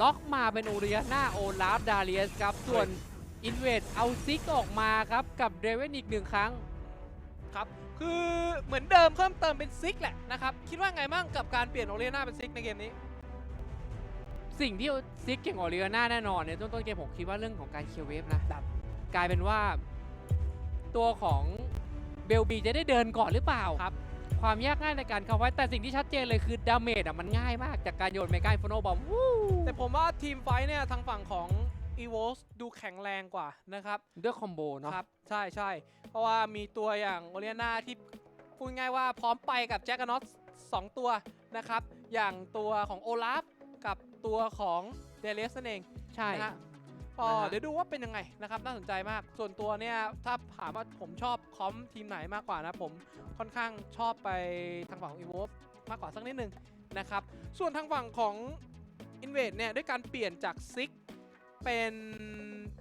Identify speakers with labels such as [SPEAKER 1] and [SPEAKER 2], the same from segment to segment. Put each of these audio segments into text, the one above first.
[SPEAKER 1] ล็อกมาเป็นโอเรียนาโอลาฟดาเลียสครับ ส่วนอินเวดเอาซิกออกมาครับกับเดเวนอีกหนึ่งครั้ง
[SPEAKER 2] ครับ คือเหมือนเดิมเพิ่มเติมเป็นซิกแหละนะครับ คิดว่าไงบ้างกับการเปลี่ยนโอเลียนาเป็นซิกในเกมนี้
[SPEAKER 1] สิ่งที่ซิกเก่งกว่าเรียนาแน่นอนในต้นต้นเกมผมคิดว่าเรื่องของการเคลียร์เวฟนะกลายเป็นว่า ตัวของเบลบีจะได้เดินก่อนหรือเปล่า
[SPEAKER 2] ครับ
[SPEAKER 1] ความยากง่ายในการเข้าไว้ แต่สิ่งที่ชัดเจนเลยคือดาเมจอะมันง่ายมากจากการโยนเมกาอินฟโนบอมวู้
[SPEAKER 2] แต่ผมว่าทีมไฟท์เนี่ยทางฝั่งของ e v o s ดูแข็งแรงกว่านะครับ
[SPEAKER 1] ด้วยคอมโบเนาะ
[SPEAKER 2] ครับใช่ใช่เพราะว่ามีตัวอย่างโอเลียนาที่พูดง่ายว่าพร้อมไปกับแจ็คกนอตสองตัวนะครับ อย่างตัวของโอลาฟกับตัวของเดเลสนั่นเอง
[SPEAKER 1] ใช่
[SPEAKER 2] นะ ฮะก็เดี๋ยวดูว่าเป็นยังไงนะครับน่าสนใจมาก ส่วนตัวเนี่ยถ้าถามว่าผมชอบคอมทีมไหนมากกว่านะผมค่อนข้างชอบไปทางฝั่งของ e v o มากกว่าสักนิดนึงนะครับส่วนทางฝั่งของ i n v a d e เนี่ยด้วยการเปลี่ยนจากซิกเป็น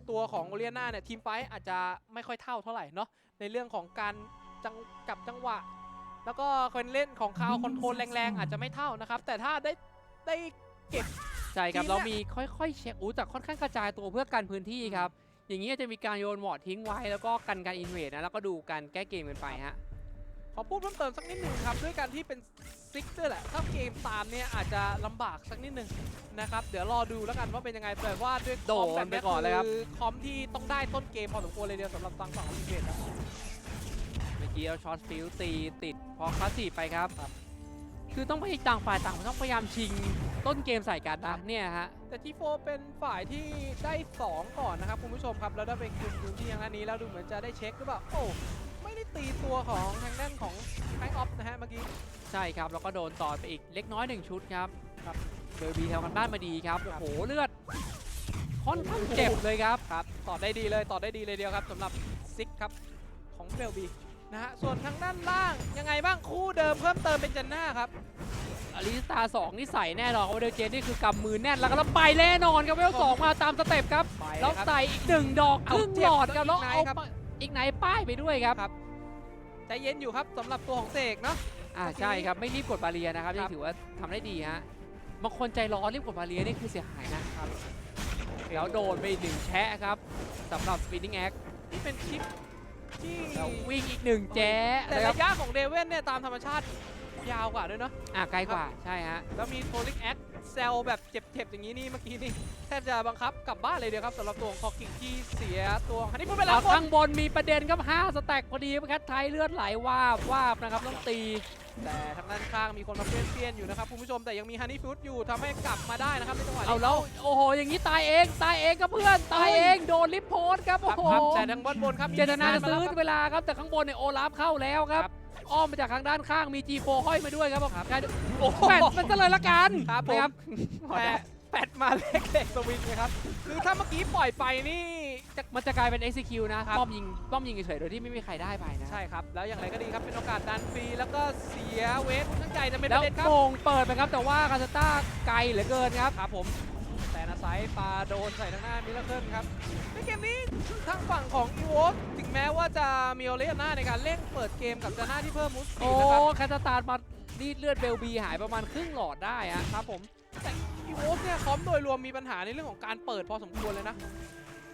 [SPEAKER 2] ตัวของโอเลียนาเนี่ยทีมไฟอาจจะไม่ค่อยเท่าเท่าไหร่เนาะในเรื่องของการจังกับจังหวะ แล้วก็คนเล่นของเขาคอนโทรลแรงๆ อาจจะไม่เท่านะครับ แต่ถ้าได้ได้เก็บ
[SPEAKER 1] ใช่ครับ
[SPEAKER 2] ทีม
[SPEAKER 1] เรา
[SPEAKER 2] เนี่ย
[SPEAKER 1] มีค่อยๆเช็คอู้แต่ค่อนข้างกระจายตัวเพื่อกันพื้นที่ครับ อย่างนี้จะมีการโยนหมอดทิ้งไว้แล้วก็กันการอินเวดนะแล้วก็ดูการแก้เกมกันไปฮะ
[SPEAKER 2] ขอพูดเพิ่มเติมสักนิดหนึ่งครับ ด้วยการที่เป็นซิกด้วยแหละ ถ้าเกมตามเนี่ยอาจจะลำบากสักนิดหนึ่งนะครับ เดี๋ยวรอดูแล้วกันว่าเป็นยังไงแต่ว่าด้วยคอม
[SPEAKER 1] โดน
[SPEAKER 2] แบบ
[SPEAKER 1] ไป
[SPEAKER 2] นี้
[SPEAKER 1] ก่อนเลยครับ
[SPEAKER 2] คือคอมที่ต้องได้ต้นเกมพอสมควรเลยเดียวสำหรับฝั่งฝั่งของอินเวดนะ
[SPEAKER 1] เมื่อกี้เอาช็อตฟิลตีติดพอคลาสสี่ไปครับ คือต้องไปต่างฝ่ายต่างต้องพยายามชิงต้นเกมใส่กันนะเนี่ยฮะ
[SPEAKER 2] แต่ทีโฟเป็นฝ่ายที่ได้ 2 ก่อนนะครับคุณผู้ชมครับ แล้วได้เป็นคืนพื้นที่อย่างนั้นนี้แล้วดูเหมือนจะได้เช็คหรือเปล่าโอ้ไม่ได้ตีตัวของทางด้านของแฟงออฟนะฮะเมื่อกี้
[SPEAKER 1] ใช่ครับ แล้วก็โดนต่อไปอีกเล็กน้อยหนึ่งชุดครับครับเบลบีแถวกันบ้านมาดีครับโอ้โหเลือดค่อนข้างเจ็บเลยครับ
[SPEAKER 2] ครับต่อได้ดีเลยต่อได้ดีเลยเดียวครับสำหรับซิกครับของเบลบี นะฮะส่วนทางด้านล่างยังไงบ้างคู่เดิมเพิ่มเติมเป็นจันน่าครับ
[SPEAKER 1] อลิสตาสองนี่ใส่แน่นอนว่าเดลเจนนี่คือกำมือแน่นแล้วก็แล้วไปแน่นอนครับเวลสองมาตามสเต็ปครับ
[SPEAKER 2] ไป
[SPEAKER 1] แล้ว
[SPEAKER 2] ครับ
[SPEAKER 1] ใส่อีกหนึ่งดอกค
[SPEAKER 2] เอา
[SPEAKER 1] รึ่ง
[SPEAKER 2] เจ็บ
[SPEAKER 1] หลอดครับ
[SPEAKER 2] แล้
[SPEAKER 1] แล้วว
[SPEAKER 2] อีกไหน
[SPEAKER 1] เอา
[SPEAKER 2] ครับ
[SPEAKER 1] ไปอีกไหนป้ายไปด้วยครับ
[SPEAKER 2] ครับใจเย็นอยู่ครับสำหรับตัวของเสกเนาะ
[SPEAKER 1] อ่า
[SPEAKER 2] เมื่อกี้
[SPEAKER 1] ใช่ครับไม่รีบกดบาเรียนะครับ
[SPEAKER 2] ครั
[SPEAKER 1] นี่
[SPEAKER 2] บ
[SPEAKER 1] ถือว่าทำได้ดีฮะบางคนใจร้อนรีบกดบาเรียนี่คือเสียหายนะครับแล้วโดนไปอีกหนึ่งแชะครับสำหรับ Spinning Axe
[SPEAKER 2] นี่เป็นคลิปที่
[SPEAKER 1] แล้ววิ่งอีกหนึ่งแจ๊ะ
[SPEAKER 2] แต่
[SPEAKER 1] นะครับ
[SPEAKER 2] ระยะของเดเว่นเนี่ยตามธรรมชาติยาวกว่าด้วยเนาะ
[SPEAKER 1] อ่าไกลกว่าใช่ฮะ
[SPEAKER 2] แล้วมีโทลิกแอคเซลแบบเจ็บๆ อย่างนี้นี่เมื่อกี้นี่แทบจะบังคับกลับบ้านเลยเดียวครับสำหรับตัวของคอกิงที่เสียตัวอันนี้พูดไปแล้
[SPEAKER 1] แล้วว
[SPEAKER 2] คน
[SPEAKER 1] ข้างบนมีประเด็นครับ 5 สแต็กพอดีครับไทยเลือดไหลวาบวาบนะครับต้องตี
[SPEAKER 2] แต่ทางด้านข้างมีคนมาเปี้ยนเปี้ยนๆอยู่นะครับคุณผู้ชมแต่ยังมีฮันนี่ฟูดอยู่ทำให้กลับมาได้นะครับในจังหวะนี้
[SPEAKER 1] เอาแล้วโอ้โหอย่างนี้ตายเองตายเองครับเพื่อนตายเองโดนลิฟต์โพสต์ครับ
[SPEAKER 2] ค
[SPEAKER 1] โอ้
[SPEAKER 2] รับ
[SPEAKER 1] โห
[SPEAKER 2] ครับแต่ทางบนบนครับมี
[SPEAKER 1] เจตนาจะซื้อ
[SPEAKER 2] มาแล้วครับ
[SPEAKER 1] เวลาครับแต่ข้างบนเนี่ยโอลาฟเข้าแล้วครับ
[SPEAKER 2] ครับ
[SPEAKER 1] อ้อมมาจากทางด้านข้างมี G4 ห้อยมาด้วยครับ
[SPEAKER 2] ครับ
[SPEAKER 1] ใช่
[SPEAKER 2] โอ้โห
[SPEAKER 1] แปดมันก็เลยละกัน
[SPEAKER 2] ครับผม
[SPEAKER 1] นะครับ
[SPEAKER 2] แปะ แปดมาเลขเด็กสวิงเลยครับ คือถ้าเมื่อกี้ปล่อยไปนี่จะ
[SPEAKER 1] มันจะกลายเป็น execute นะครับป้อมยิงป้อมยิงเฉยๆโดยที่ไม่มีใครได้ไปนะ
[SPEAKER 2] ใช่ครับ แล้วอย่างไรก็ดีครับเป็นโอกาสดันฟรีแล้วก็เสียเวฟทั้งใจจะเป็นป
[SPEAKER 1] แล้ว
[SPEAKER 2] ระเด็นครับ
[SPEAKER 1] โป่งเปิดไปครับ แต่ว่าคาสต้าไกลเหลือเกินครับ
[SPEAKER 2] ครับผม แต่นาไซด์ปาโดนใส่ทางหน้ามิลเลอร์เคิลครับในเกมนี้ทางฝั่งของอีโวสถึงแม้ว่าจะมีโอเลน่าในการเร่งเปิดเกมกับจาน่าที่เพิ่มมูสปี
[SPEAKER 1] โอ้
[SPEAKER 2] ดนะครับ
[SPEAKER 1] คาสตาร์มาดีดเลือดเบลบีหายประมาณครึ่งหลอดได้อะ
[SPEAKER 2] ครับผมแต่ อีโวสเนี่ยคอมโดยรวมมีปัญหาในเรื่องของการเปิดพอสมควรเลยนะ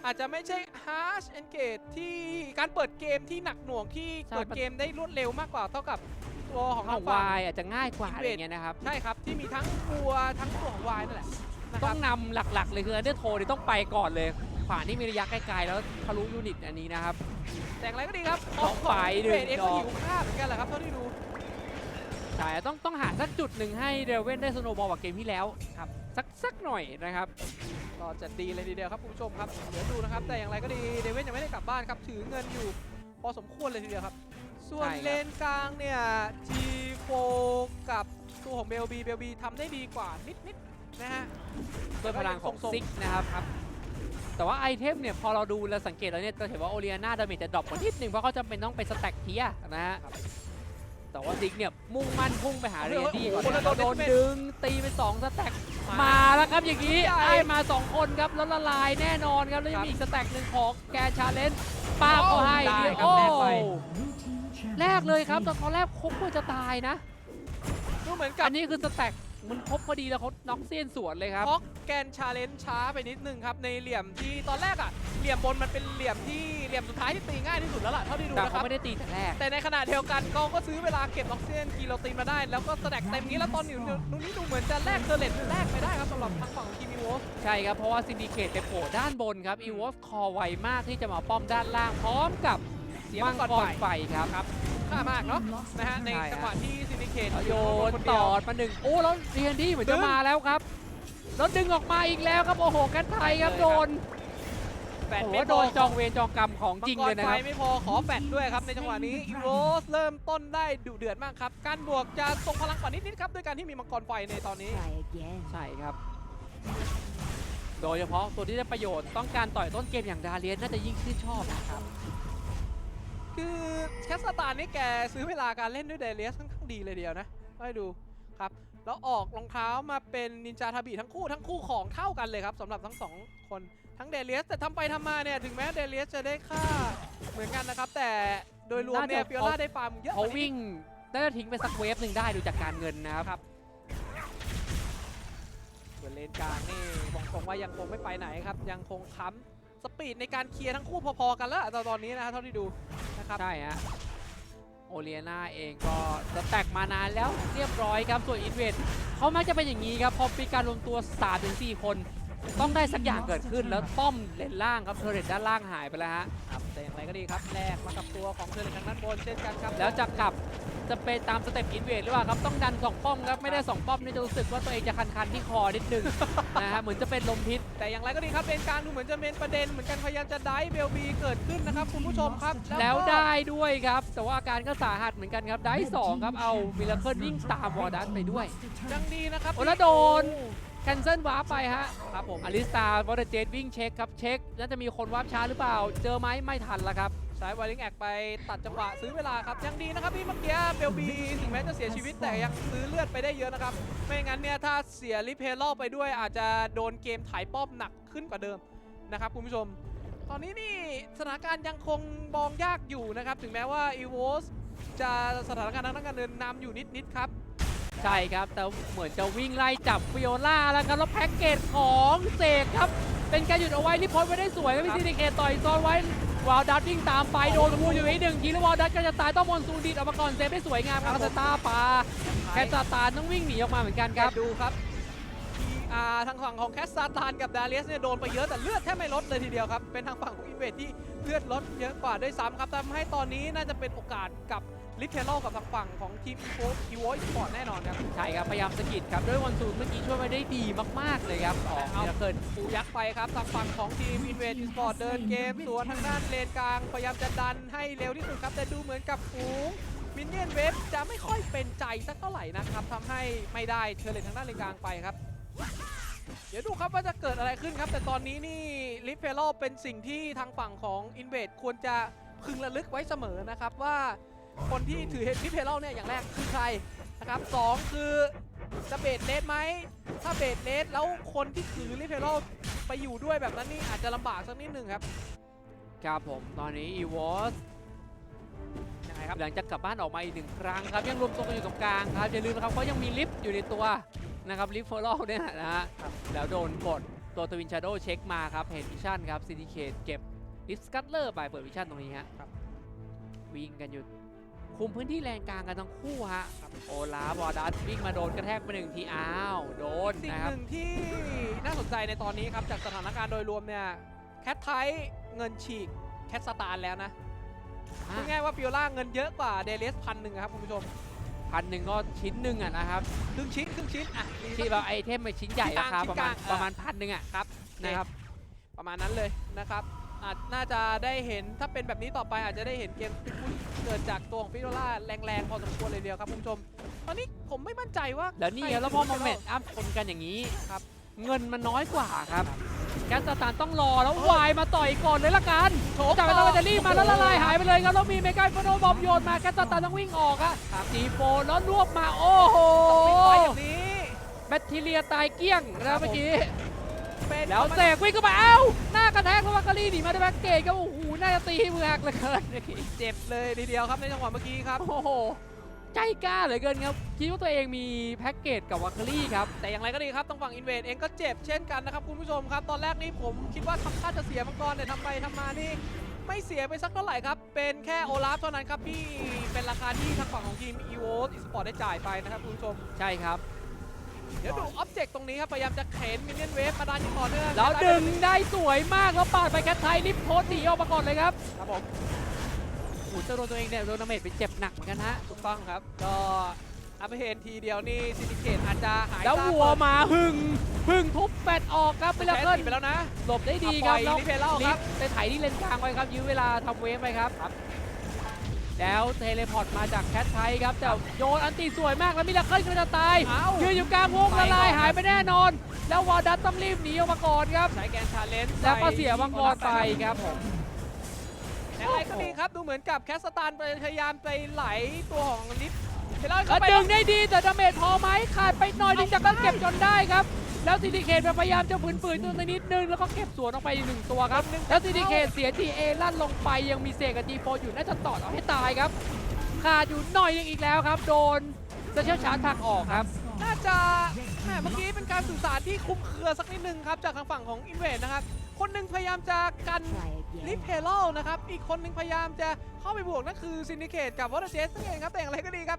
[SPEAKER 2] อาจจะไม่ใช่ harsh engage ที่การเปิดเกมที่หนักหน่วงที่เปิดเกมได้รวดเร็วมากกว่าเท่ากับตัวของ
[SPEAKER 1] ข
[SPEAKER 2] ทา
[SPEAKER 1] องง
[SPEAKER 2] ฝั่ง
[SPEAKER 1] วายอาจจะง่ายกว่าอะไรอย่างเงี้ยนะครับ
[SPEAKER 2] ใช่ครับ ที่มีทั้งวัวทั้งตัวของวายนั่นแหละนะค
[SPEAKER 1] ต้
[SPEAKER 2] รั
[SPEAKER 1] อบ งนำหลักๆ เลยคืออันเดอร์โทนี่ต้องไปก่อนเลย ขวานี่มีระยะไกลๆ แล้วทะลุยูนิตอันนี้นะครับ
[SPEAKER 2] แต่อย่างไรก็ดีครับ
[SPEAKER 1] ต้องไปหนึ่ง
[SPEAKER 2] เบรดเอ็กซ์
[SPEAKER 1] ด
[SPEAKER 2] ก็
[SPEAKER 1] อก
[SPEAKER 2] หิวข้าวเหมือนกันแหละครับเท่าที่ดู
[SPEAKER 1] ใช่ต้องต้องหาสักจุดหนึ่งให้เดลเว่นได้สโนว์บอลกับเกมที่แล้วครับ สักสักหน่อยนะครับ
[SPEAKER 2] ก็จะดีเลยทีเดียวครับคุณผู้ชมครับเดี๋ยวดูนะครับ แต่อย่างไรก็ดีเดวินยังไม่ได้กลับบ้านครับ ถือเงินอยู่พอสมควรเลยทีเดียวครับ ส่วน
[SPEAKER 1] ใช่ครับ
[SPEAKER 2] เลนกลางเนี่ย G4 กับตัวของเบลบีเบลบีทำได้ดีกว่านิดๆนะฮะ
[SPEAKER 1] ด้วยพลังของ
[SPEAKER 2] ทรงๆ
[SPEAKER 1] ซิกนะครับครับแต่ว่าไอเทมเนี่ยพอเราดูแล้วสังเกตแล้วเนี่ยจะเห็นว่าโอเลียนาดาเมจจะดรอปกว่านิดนึงเพราะเขาจำเป็นต้องไปสแต็กเทียร์นะฮะแต่ว่าซิกเนี่ยมุ่งมั่นพุ่งไปหาเรนดี้ก่อน
[SPEAKER 2] โอ้โห
[SPEAKER 1] นะ
[SPEAKER 2] แล้ว
[SPEAKER 1] โด
[SPEAKER 2] โด
[SPEAKER 1] น
[SPEAKER 2] น
[SPEAKER 1] ดึงตีไปสองสแต็ก มาแล้วครับอย่างนี้
[SPEAKER 2] ใหญ่
[SPEAKER 1] ไอ้มา 2 คนครับแล้วละลายแน่นอนครับแล้วยังมีอีกสแต็กหนึ่งของแกชาเลนจ์ป้าบเขาให้
[SPEAKER 2] ได้
[SPEAKER 1] เดียว
[SPEAKER 2] ครับ
[SPEAKER 1] โอ้
[SPEAKER 2] แลกไป
[SPEAKER 1] แรกเลยครับตอนตอนแรกคบว่าจะตายนะ
[SPEAKER 2] ดูเหมือนกับ
[SPEAKER 1] อันนี้คือสแต็ก มันครบพอดีแล้วเขาน็อกเซียนสวนเลยครับ
[SPEAKER 2] ฮอกแกนชาเลนจ์ช้าไปนิดนึงครับ ในเหลี่ยมที่ตอนแรกอะเหลี่ยมบนมันเป็นเหลี่ยมที่เหลี่ยมสุดท้ายที่ตีง่ายที่สุดแล้วล่ะเท่าที่ดู
[SPEAKER 1] แต่
[SPEAKER 2] นะค
[SPEAKER 1] เขา
[SPEAKER 2] รับ
[SPEAKER 1] ไม่ได้ตีแต่แรก
[SPEAKER 2] แต่ในขณะเดียวกันเขาก็ซื้อเวลาเก็บออกซิเจนกิโลตีนมาได้ แล้วก็สแต็กเต็มนี้แล้วตอนนี้ตรงนี้ดูเหมือนจะแลกเทอร์เลตแลกไม่ได้ครับสำหรับทางฝั่งของทีมอีโวฟ
[SPEAKER 1] ใช่ครับ เพราะว่าซินดิเคตไปโผล่ด้านบนครับอีวอฟคอไวมากที่จะมาป้อมด้านล่าง พร้อมกับ
[SPEAKER 2] เสีย
[SPEAKER 1] มั
[SPEAKER 2] มั
[SPEAKER 1] ง
[SPEAKER 2] ง
[SPEAKER 1] ก
[SPEAKER 2] ก
[SPEAKER 1] ร
[SPEAKER 2] รไฟ
[SPEAKER 1] ไฟครับ
[SPEAKER 2] ครับ ค่ามากเนาะนะฮะใน
[SPEAKER 1] ใช่ฮะ
[SPEAKER 2] จังหวะที่ซินิเคต
[SPEAKER 1] โยนตอดมาหนึ่งโอ้แล้วเรียนที่เหมือนจะมาแล้วครับแล้วดึงออกมาอีกแล้วครับโอ้โหกันไทยครับโดน
[SPEAKER 2] แฟด
[SPEAKER 1] โอ้โห
[SPEAKER 2] ไม่พ
[SPEAKER 1] โดนจองเวรจองกรรมของจริงเลยนะ
[SPEAKER 2] มั
[SPEAKER 1] ค
[SPEAKER 2] ก
[SPEAKER 1] รับ
[SPEAKER 2] ไฟไม่พอขอแฟดด้วยครับในจังหวะนี้อีโรสเริ่มต้นได้ดุเดือดมากครับการบวกจะทรงพลังกว่านิดๆครับด้วยการที่มีมังกรไฟในตอนนี้
[SPEAKER 3] Try again.
[SPEAKER 1] ใช่ครับ โดยเฉพาะตัวที่ได้ประโยชน์ต้องการต่อยต้นเกมอย่างดาเลียนน่าจะยิ่งชื่นชอบนะครับ
[SPEAKER 2] คือแคสตาร์นี่แกซื้อเวลาการเล่นด้วยเดเลียสค่อนข้างดีเลยเดียวนะให้ดูครับ แล้วออกรองเท้ามาเป็นนินจาทาบิทั้งคู่ทั้งคู่ของเท่ากันเลยครับสำหรับทั้งสองคนทั้งเดเลียสแต่ทำไปทำมาเนี่ย ถึงแม้เดเลียสจะได้ค่าเหมือนกันนะครับ แต่โดยรวมเนี่ย
[SPEAKER 1] น่าจะ
[SPEAKER 2] ฟิโอล่าได้ฟาร์มเยอะก
[SPEAKER 1] เขา
[SPEAKER 2] ว่านี้
[SPEAKER 1] วิ่งน่าจะทิ้งไปสักเวฟหนึ่งได้ดูจากการเงินนะครับ
[SPEAKER 2] ครับส่วนเลนกลางนี่บอกตรงว่ายังคงไม่ไปไหนครับ ยังคงค้ำ สปีดในการเคลียร์ทั้งคู่พอๆกันแล้วตอนตอนนี้นะฮะเท่าที่ดูนะครับ
[SPEAKER 1] ใช่ฮะโอเลียนาเองก็จะแตกมานานแล้วเรียบร้อยครับส่วนอินเวนเขามักจะเป็นอย่างนี้ครับพอมีการรวมตัว3ถึง4คน ต้องได้สักอย่างเกิดขึ้นแล้วป้อมเลนล่างครับเทอร์เรตด้านล่างหายไปแล้วฮะ
[SPEAKER 2] ครับแต่อย่างไรก็ดีครับแลกมากับตัวของเธอในทางด้านบนเช่นกันครับ
[SPEAKER 1] แล้วจะกลับจะไปตามสเต็ปอินเวดหรือเปล่าครับต้องดัน2ป้อมครับไม่ได้2ป้อมนี่จะรู้สึกว่าตัวเองจะคันๆที่คอนิดนึง นะฮะเหมือนจะเป็นลมพิษ
[SPEAKER 2] แต่อย่างไรก็ดีครับเลนกลางดูเหมือนจะเป็นประเด็นเหมือนกันพยายามจะได้เบลบีเกิดขึ้นนะครับคุณผู้ชมครับ
[SPEAKER 1] แล้ว
[SPEAKER 2] ก็
[SPEAKER 1] ได้ด้วยครับ แต่ว่าอาการก็สาหัสเหมือนกันครับได้สองครับเอามิลเคิลวิ่งตามวอร์ดัสไปด้วย
[SPEAKER 2] ยังดีนะครับ
[SPEAKER 1] โอ้แล้วโดน แคนเซิลวาร์ปไปฮะ
[SPEAKER 2] ครับผม
[SPEAKER 1] อลิสตาวอร์เจตวิ่งเช็คครับเช็คแล้วจะมีคนวาร์ปช้าหรือเปล่า เจอไหมไม่ทันละครับ
[SPEAKER 2] ใช้ไวริงแอกไปตัดจังหวะซื้อเวลาครับ ยังดีนะครับที่เมื่อกี้เบลบีถึงแม้จะเสียชีวิตแต่ยังซื้อเลือดไปได้เยอะนะครับ ไม่งั้นเนี่ยถ้าเสียลิเพลไปด้วยอาจจะโดนเกมถ่ายป้อมหนักขึ้นกว่าเดิมนะครับคุณผู้ชม ตอนนี้นี่สถานการณ์ยังคงมองยากอยู่นะครับ ถึงแม้ว่าอีโวสจะสถานการณ์ทางด้านการเดินนำอยู่นิดๆครับ
[SPEAKER 1] ใช่ครับ แต่เหมือนจะวิ่งไล่จับฟิโอล่าแล้วครับแล้วแพ็กเกจของเสกครับ เป็นการหยุดเอาไว้รีพอร์ตไว้ได้สวยครับพี่
[SPEAKER 2] ครับ
[SPEAKER 1] ซีดิเคตต่อยซ้อนไว้วาลดัตวิ่งตามไปโดนคูอยู่อีกหนึ่งทีแล้ววาลดัตก็จะตายต้องมอนซูดีดออกมาก่อนเซฟได้สวยงามครับแล้วสตาร์ปาแคทซาตานต้องวิ่งหนีออกมาเหมือนกันครับ
[SPEAKER 2] ดูครับ PR ทางฝั่งของแคสซาตานกับดาเลียสเนี่ยโดนไปเยอะแต่เลือดแทบไม่ลดเลยทีเดียวครับ เป็นทางฝั่งของอินเวดที่เลือดลดเยอะกว่าด้วยซ้ำครับทำให้ตอนนี้น่าจะเป็นโอกาสกับ ลิเทลกับทางฝั่งของทีมอีโวอีโวสปอร์ตแน่นอนครับ
[SPEAKER 1] ใช่ครับ พยายามสะกิดครับ ด้วยวันซูนเมื่อกี้ช่วยไว้ได้ดีมาก ๆ เลยครับของ
[SPEAKER 2] เอา
[SPEAKER 1] มิราเคิล
[SPEAKER 2] ปูยักษ์ไปครับทางฝั่งของทีมอินเวดอีสปอร์ตเดินเกมสวนทางด้านเลนกลาง พยายามจะดันให้เร็วที่สุดครับ แต่ดูเหมือนกับฝูงมินเนี่ยนเวฟจะไม่ค่อยเป็นใจสักเท่าไหร่นะครับทำให้ไม่ได้เทอร์เลนทางด้านเลนกลางไปครับเดี๋ยวดูครับว่าจะเกิดอะไรขึ้นครับ แต่ตอนนี้นี่ลิฟเฟลเป็นสิ่งที่ทางฝั่งของอินเวดควรจะพึงระลึกไว้เสมอนะครับว่า คนที่ถือลิฟเฟลเนี่ยอย่างแรกคือใครนะครับสองคือจะเบดเลสไหมถ้าเบดเลสแล้วคนที่ถือลิฟเฟลไปอยู่ด้วยแบบนั้นนี่อาจจะลำบากสักนิดหนึ่งครับ
[SPEAKER 1] ครับผมตอนนี้อีวอส
[SPEAKER 2] ยังไงครับ
[SPEAKER 1] หลังจากกลับบ้านออกมาอีกหนึ่งครั้งครับยังรวมตัวกันอยู่ตรงกลางครับอย่าลืมนะครับเขายังมีลิฟต์อยู่ในตัวนะครับลิฟต์เฟอร์ลเนี่ยนะฮะแล้วโดนกดตัวทวินชาโดเช็คมาครับเห็นวิชั่นครับซินดิเคตเก็บลิฟต์สกัตเลอร์ไปเปิดวิชั่นตรงนี้ฮะ
[SPEAKER 2] ครับ
[SPEAKER 1] วิ่งกันอยู่ คุมพื้นที่แรงกลางกันทั้งคู่ฮะโอลาบอดัสวิ่งมาโดนกระแทกไปหนึ่งทีอ้าวโดน
[SPEAKER 2] สิ่ง
[SPEAKER 1] นะค
[SPEAKER 2] ห
[SPEAKER 1] รับ
[SPEAKER 2] นึ่งที่น่าสนใจในตอนนี้ครับจากสถานการณ์โดยรวมเนี่ยแคทไทเงินฉีกแคทสตาร์แล้วนะ
[SPEAKER 1] อะ
[SPEAKER 2] พูดง่ายๆว่าฟิโอล่าเงินเยอะกว่าเดเลสพันหนึ่งครับคุณผู้ชม
[SPEAKER 1] พันหนึ่งก็ชิ้นหนึ่งอะนะครับ
[SPEAKER 2] ครึ่งชิ้นครึ่งชิ้นอะมี
[SPEAKER 1] ที่
[SPEAKER 2] สัก
[SPEAKER 1] แบบไอเทมไปชิ้นใหญ่
[SPEAKER 2] ชิ้นก
[SPEAKER 1] รา
[SPEAKER 2] ลาง
[SPEAKER 1] คา
[SPEAKER 2] ชิ้
[SPEAKER 1] ประ
[SPEAKER 2] นก
[SPEAKER 1] มา
[SPEAKER 2] ลา
[SPEAKER 1] ณ
[SPEAKER 2] ง
[SPEAKER 1] ประมาณพันหนึ่งอะ
[SPEAKER 2] ครับ
[SPEAKER 1] นะครับ
[SPEAKER 2] ประมาณนั้นเลยนะครับ อาจน่าจะได้เห็นถ้าเป็นแบบนี้ต่อไปอาจจะได้เห็นเกมที่เกิดจากตัวของฟิโอล่าแรงๆพอสมควรเลยเดียวครับคุณผู้ชม ตอนนี้ผมไม่มั่นใจว่า
[SPEAKER 1] แล้วนี่
[SPEAKER 2] ใคร
[SPEAKER 1] ครับแล้วพอ
[SPEAKER 2] ถื
[SPEAKER 1] มาเม
[SPEAKER 2] ฟิ
[SPEAKER 1] ท
[SPEAKER 2] โอั
[SPEAKER 1] พคนกันอย่างนี้
[SPEAKER 2] ครับ
[SPEAKER 1] เงินมันน้อยกว่าครับแกสตาร์ต้องรอแล้ววายมาต่อยก่อนเลยละกัน
[SPEAKER 2] โฉบ
[SPEAKER 1] จากไปต้องจะรีบมาแล้วละลายหายไปเลยครับแล้วมีเมกาโฟโนบอมโยนมาแกสตาร์ต้องวิ่งออกอะ
[SPEAKER 2] ครับ
[SPEAKER 1] จีโฟแล้วรวบมาโอ้โห
[SPEAKER 2] ปิดไฟอย่างนี้
[SPEAKER 1] แบคทีเรียตายเกลี้ยง
[SPEAKER 2] ครั
[SPEAKER 1] นะ
[SPEAKER 2] บ
[SPEAKER 1] เมื่อกี้
[SPEAKER 2] เป็น
[SPEAKER 1] แล้วเสกวิ่งเข้าไปเอ้าหน้ากระแทกแล้ววัคการีหนีมาได้แบ็กเกจก็โอ้โหน่าจะตีให้มือหักเหลยเกินเมื่อกี้
[SPEAKER 2] เจ็บเลยทีเดียวครับในจังหวะเมื่อกี้ครับ
[SPEAKER 1] โอ้โหใจกล้าเหลือเกินครับคิดว่าตัวเองมีแพ็กเกจกับวาคารี่ครับ
[SPEAKER 2] แต่อย่างไรก็ดีครับทางฝั่งอินเวดเองก็เจ็บเช่นกันนะครับคุณผู้ชมครับ ตอนแรกนี่ผมคิดว่าทำท่าจะเสียมังกรแต่ทำไปทำมานี่ไม่เสียไปสักเท่าไหร่ครับ เป็นแค่โอลาฟเท่านั้นครับที่เป็นราคาที่ทางฝั่งของทีม e v o e Esport ได้จ่ายไปนะครับคุณผู้ชม
[SPEAKER 1] ใช่ครับ
[SPEAKER 2] เดี๋ยวดูออบเจกต์ตรงนี้ครับพยายามจะเข็นมินเนียนเวฟมาดันอย่างต่อเนื่อง
[SPEAKER 1] แล้วดึงได้สวยมากแล้วปาดไปแคทไทยรีบโพสต์หนีออกมาก่อนเลยครับ
[SPEAKER 2] ครับผม
[SPEAKER 1] โอ้โหเจ้าโดนตัวเองเนี่ยโดนดาเมจไปเจ็บหนักเหมือนกันฮะ
[SPEAKER 2] ถูกต้องครับก็อัพเฮนทีเดียวนี่ซินิเคตอาจจะหาย
[SPEAKER 1] แล้ว
[SPEAKER 2] ซาก
[SPEAKER 1] วัวมาหึงหึงทุบแปดออกครับไป
[SPEAKER 2] ไป
[SPEAKER 1] แล้
[SPEAKER 2] แล้วว
[SPEAKER 1] เกิ
[SPEAKER 2] ไปแล้วนะ
[SPEAKER 1] หลบได้ดีครับ
[SPEAKER 2] อะปล่อยลิเฟเล่าครับ
[SPEAKER 1] ลิฟไปไถที่เลนกลางไว้ครับยื้อเวลาทำเวฟไปครับ แล้วเทเลพอร์ตมาจากแคทไทยครับ แต่โยนอันตีสวยมากแล้วมิราเคิลก็จะตาย
[SPEAKER 2] เอ้า
[SPEAKER 1] ยืนอยู่กลางวง
[SPEAKER 2] ไป
[SPEAKER 1] ละลาย
[SPEAKER 2] ก่อน
[SPEAKER 1] หายไปแน่นอน แล้ววอร์ดัตต้องรีบหนีออกมาก่อนครับ
[SPEAKER 2] ใช้แกนชาเลนจ์
[SPEAKER 1] แล้วก็เสียมังกรไปครับผม
[SPEAKER 2] อย่างไรก็ดีครับดูเหมือนกับแคสตานพยายามไปไหลตัวของลิฟเฟเล่า
[SPEAKER 1] แล้
[SPEAKER 2] เข้าวไป
[SPEAKER 1] ดึงได้ดีแต่ดาเมจพอไหมขาดไปหน่อยนึงจากนั้นเก็บจนได้ครับ แล้วซิติเคตพยายามจะฝืนๆตัวนิดนึงแล้วก็เก็บสวนออกไปหนึ่งตัวครับ แล้วซิติเคตเสียทีเอลั่นลงไปยังมีเสกกับจีโฟอยู่น่าจะตอดเอาให้ตายครับขาดอยู่หน่อยนึงอีกแล้วครับ โดนเซเชียลชาร์จถักออกครับ
[SPEAKER 2] น่าจะแหมเมื่อกี้เป็นการสื่อสารที่คลุมเครือสักนิดนึงครับจากทางฝั่งของอินเวดนะครับคนหนึ่งพยายามจะกันลิฟเฮโลนะครับ อีกคนหนึ่งพยายามจะเข้าไปบวกนั่นคือซินดิเคตกับวอร์เจสนั่นเองครับแต่อย่างไรก็ดีครับ